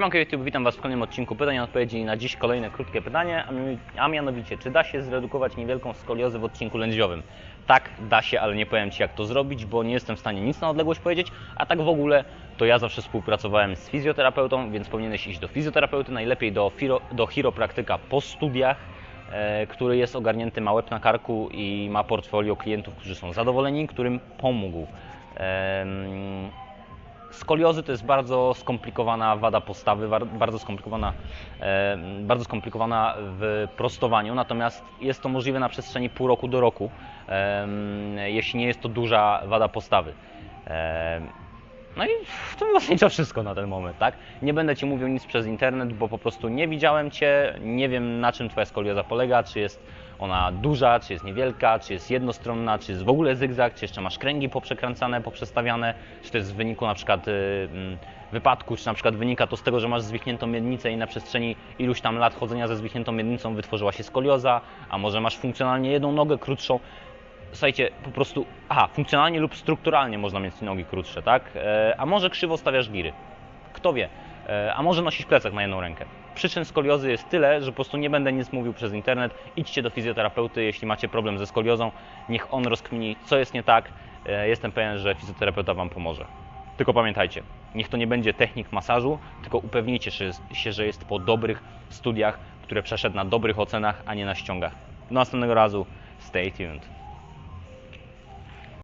Siemanko YouTube, witam Was w kolejnym odcinku pytań i odpowiedzi na dziś kolejne krótkie pytanie, a mi- a mianowicie, czy da się zredukować niewielką skoliozę w odcinku lędźwiowym? Tak, da się, ale nie powiem Ci jak to zrobić, bo nie jestem w stanie nic na odległość powiedzieć, a tak w ogóle to ja zawsze współpracowałem z fizjoterapeutą, więc powinieneś iść do fizjoterapeuty, najlepiej do, firo, do chiropraktyka po studiach, e, który jest ogarnięty, ma łeb na karku i ma portfolio klientów, którzy są zadowoleni, którym pomógł. Skoliozy to jest bardzo skomplikowana wada postawy, bardzo skomplikowana, e, bardzo skomplikowana w prostowaniu, natomiast jest to możliwe na przestrzeni pół roku do roku, em, jeśli nie jest to duża wada postawy. No i to zasadniczo wszystko na ten moment, tak? Nie będę Ci mówił nic przez internet, bo po prostu nie widziałem Cię, nie wiem na czym Twoja skolioza polega, czy jest ona duża, czy jest niewielka, czy jest jednostronna, czy jest w ogóle zygzak, czy jeszcze masz kręgi poprzekręcane, poprzestawiane, czy to jest w wyniku na przykład y, mm, wypadku, czy na przykład wynika to z tego, że masz zwichniętą miednicę i na przestrzeni iluś tam lat chodzenia ze zwichniętą miednicą wytworzyła się skolioza, a może masz funkcjonalnie jedną nogę krótszą, słuchajcie, po prostu, aha, funkcjonalnie lub strukturalnie można mieć nogi krótsze, tak? E, a może krzywo stawiasz giry. Kto wie? E, a może nosisz plecak na jedną rękę. Przyczyn skoliozy jest tyle, że po prostu nie będę nic mówił przez internet. Idźcie do fizjoterapeuty, jeśli macie problem ze skoliozą, niech on rozkmini, co jest nie tak. E, jestem pewien, że fizjoterapeuta Wam pomoże. Tylko pamiętajcie, niech to nie będzie technik masażu, tylko upewnijcie się, się, że jest po dobrych studiach, które przeszedł na dobrych ocenach, a nie na ściągach. Do następnego razu, stay tuned.